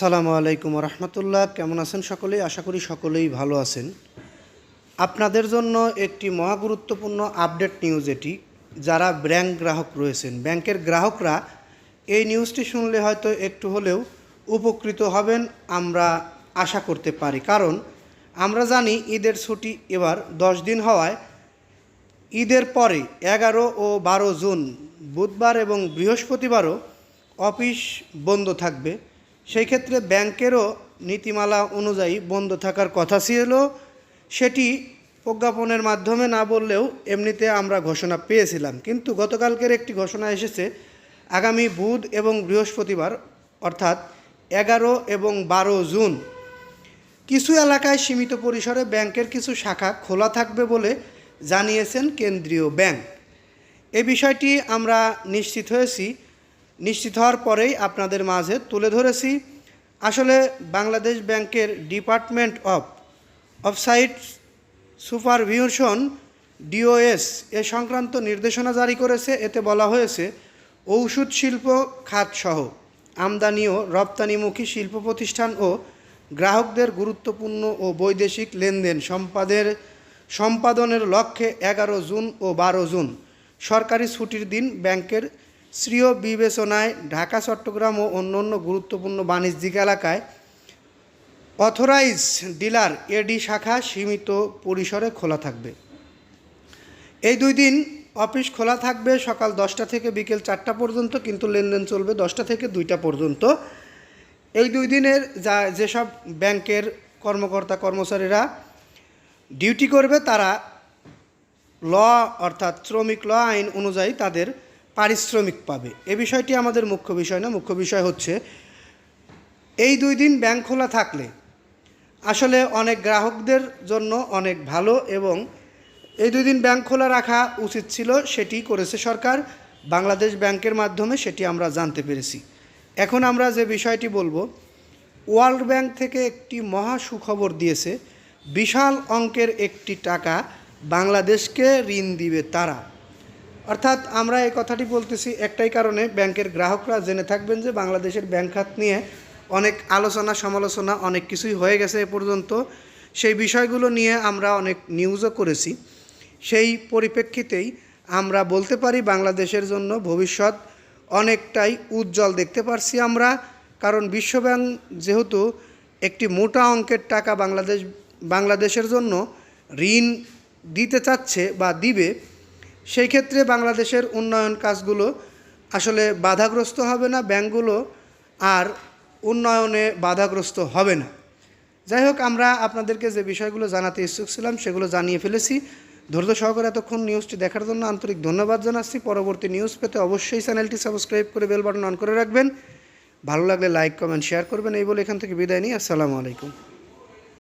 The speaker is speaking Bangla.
সালামু আলাইকুম রহমতুল্লাহ। কেমন আছেন সকলেই? আশা করি সকলেই ভালো আছেন। আপনাদের জন্য একটি মহা গুরুত্বপূর্ণ আপডেট নিউজ এটি, যারা ব্যাংক গ্রাহক রয়েছেন। ব্যাংকের গ্রাহকরা এই নিউজটি শুনলে হয়তো একটু হলেও উপকৃত হবেন, আমরা আশা করতে পারি। কারণ আমরা জানি ঈদের ছুটি এবার দশ দিন হওয়ায় ঈদের পরে এগারো ও বারো জুন, বুধবার এবং বৃহস্পতিবারও অফিস বন্ধ থাকবে। সেই ক্ষেত্রে ব্যাংকেরও নীতিমালা অনুযায়ী বন্ধ থাকার কথা ছিল। সেটি প্রজ্ঞাপনের মাধ্যমে না বললেও এমনিতে আমরা ঘোষণা পেয়েছিলাম। কিন্তু গতকালকের একটি ঘোষণা এসেছে, আগামী বুধ এবং বৃহস্পতিবার, অর্থাৎ এগারো এবং বারো জুন। কিছু এলাকায় সীমিত পরিসরে ব্যাংকের কিছু শাখা খোলা থাকবে বলে জানিয়েছেন কেন্দ্রীয় ব্যাংক। এ বিষয়টি আমরা নিশ্চিত হয়েছি নিশ্চিত হওয়ার পরেই আপনাদের মাঝে তুলে ধরেছি। আসলে বাংলাদেশ ব্যাংকের department of, offsite supervision, DOS, এ সংক্রান্ত নির্দেশনা জারি করেছে। এতে বলা হয়েছে, ঔষধ শিল্প, খাতসহ, আমদানি ও রপ্তানিমুখী শিল্প প্রতিষ্ঠান ও গ্রাহকদের গুরুত্বপূর্ণ ও বৈদেশিক লেনদেন সম্পাদের, সম্পাদনের লক্ষ্যে এগারো জুন ও বারো জুন সরকারি ছুটির দিন ব্যাংকের শ্রীয় বিবেচনায় ঢাকা, চট্টগ্রাম ও অন্যান্য গুরুত্বপূর্ণ বাণিজ্যিক এলাকায় অথরাইজ ডিলার এডি শাখা সীমিত পরিসরে খোলা থাকবে। এই দুই দিন অফিস খোলা থাকবে সকাল দশটা থেকে বিকেল চারটা পর্যন্ত, কিন্তু লেনদেন চলবে দশটা থেকে দুইটা পর্যন্ত। এই দুই দিনের যা, যেসব ব্যাংকের কর্মকর্তা কর্মচারীরা ডিউটি করবে, তারা ল অর্থাৎ শ্রমিক ল আইন অনুযায়ী তাদের পারিশ্রমিক পাবে। এ বিষয়টি আমাদের মুখ্য বিষয় না, মুখ্য বিষয় হচ্ছে এই দুই দিন ব্যাংক খোলা থাকলে আসলে অনেক গ্রাহকদের জন্য অনেক ভালো এবং এই দুই দিন ব্যাংক খোলা রাখা উচিত ছিল সেটি করেছে সরকার। বাংলাদেশ ব্যাংকের মাধ্যমে সেটি আমরা জানতে পেরেছি। এখন আমরা যে বিষয়টি বলব, ওয়ার্ল্ড ব্যাংক থেকে একটি মহা সুখবর দিয়েছে, বিশাল অঙ্কের একটি টাকা বাংলাদেশকে ঋণ দিবে তারা। অর্থাৎ আমরা এই কথাটি বলতেছি একটাই কারণে, ব্যাংকের গ্রাহকরা জেনে থাকবেন যে বাংলাদেশের ব্যাংক খাত নিয়ে অনেক আলোচনা, সমালোচনা, অনেক কিছুই হয়ে গেছে এ পর্যন্ত। সেই বিষয়গুলো নিয়ে আমরা অনেক নিউজও করেছি। সেই পরিপ্রেক্ষিতেই আমরা বলতে পারি বাংলাদেশের জন্য ভবিষ্যৎ অনেকটাই উজ্জ্বল দেখতে পারছি আমরা। কারণ বিশ্বব্যাংক যেহেতু একটি মোটা অঙ্কের টাকা বাংলাদেশ, বাংলাদেশের জন্য ঋণ দিতে চাচ্ছে বা দিবে সেই ক্ষেত্রে বাংলাদেশের উন্নয়ন কাজগুলো আসলে বাধাগ্রস্ত হবে না ব্যাংকগুলো আর উন্নয়নে বাধাগ্রস্ত হবে না। যাই হোক, আমরা আপনাদেরকে যে বিষয়গুলো জানাতে ইচ্ছুক ছিলাম সেগুলো জানিয়ে ফেলেছি। ধৈর্য সহকারে এতক্ষণ নিউজটি দেখার জন্য আন্তরিক ধন্যবাদ জানাচ্ছি। পরবর্তী নিউজ পেতে অবশ্যই চ্যানেলটি সাবস্ক্রাইব করে বেল বাটন অন করে রাখবেন। ভালো লাগলে লাইক, কমেন্ট, শেয়ার করবেন। এই বলে এখান থেকে বিদায় নিই। আসসালামু আলাইকুম।